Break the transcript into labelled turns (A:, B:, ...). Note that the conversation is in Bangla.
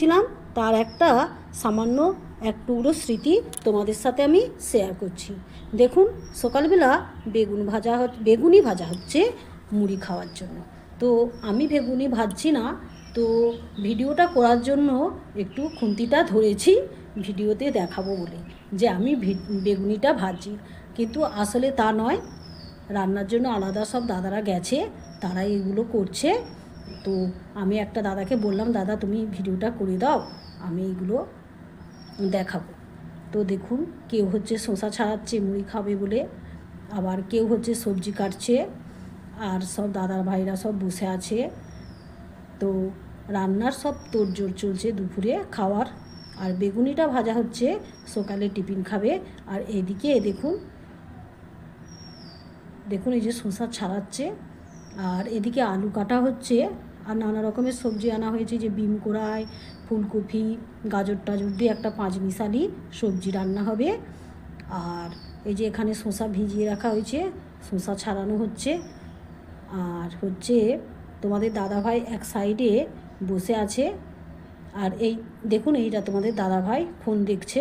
A: ছিলাম তার একটা সামান্য এক টুকরো স্মৃতি তোমাদের সাথে আমি শেয়ার করছি। দেখুন, সকালবেলা বেগুন ভাজা বেগুনি ভাজা হচ্ছে মুড়ি খাওয়ার জন্য। তো আমি বেগুনি ভাজছি না, তো ভিডিওটা করার জন্য একটু খুন্তিটা ধরেছি, ভিডিওতে দেখাবো বলে যে আমি বেগুনিটা ভাজছি কিন্তু আসলে তা নয়, রান্নার জন্য আলাদা সব দাদারা গেছে, তারা এগুলো করছে। তো আমি একটা দাদাকে বললাম, দাদা, তুমি ভিডিওটা করে দাও, আমি এগুলো দেখাবো। তো দেখুন, কেউ হচ্ছে শসা ছাড়াচ্ছে, মুড়ি খাবে বলে, আবার কেউ হচ্ছে সবজি কাটছে, আর সব দাদার ভাইরা সব বসে আছে। তো রান্নার সব তোড়জোড় চলছে দুপুরে খাওয়ার, আর বেগুনিটা ভাজা হচ্ছে, সকালে টিফিন খাবে, আর এদিকে দেখুন দেখুন এই যে শসা ছাড়াচ্ছে, আর এদিকে আলু কাটা হচ্ছে আর নানা রকমের সবজি আনা হয়েছে, যে বিম কোড়াই, ফুলকপি, গাজর টাজর দিয়ে একটা পাঁচ মিশালি সবজি রান্না হবে। আর এই যে এখানে শসা ভিজিয়ে রাখা হয়েছে, শসা ছাড়ানো হচ্ছে। আর হচ্ছে তোমাদের দাদাভাই এক সাইডে বসে আছে। আর এই দেখুন, এইটা তোমাদের দাদাভাই, ফোন দেখছে।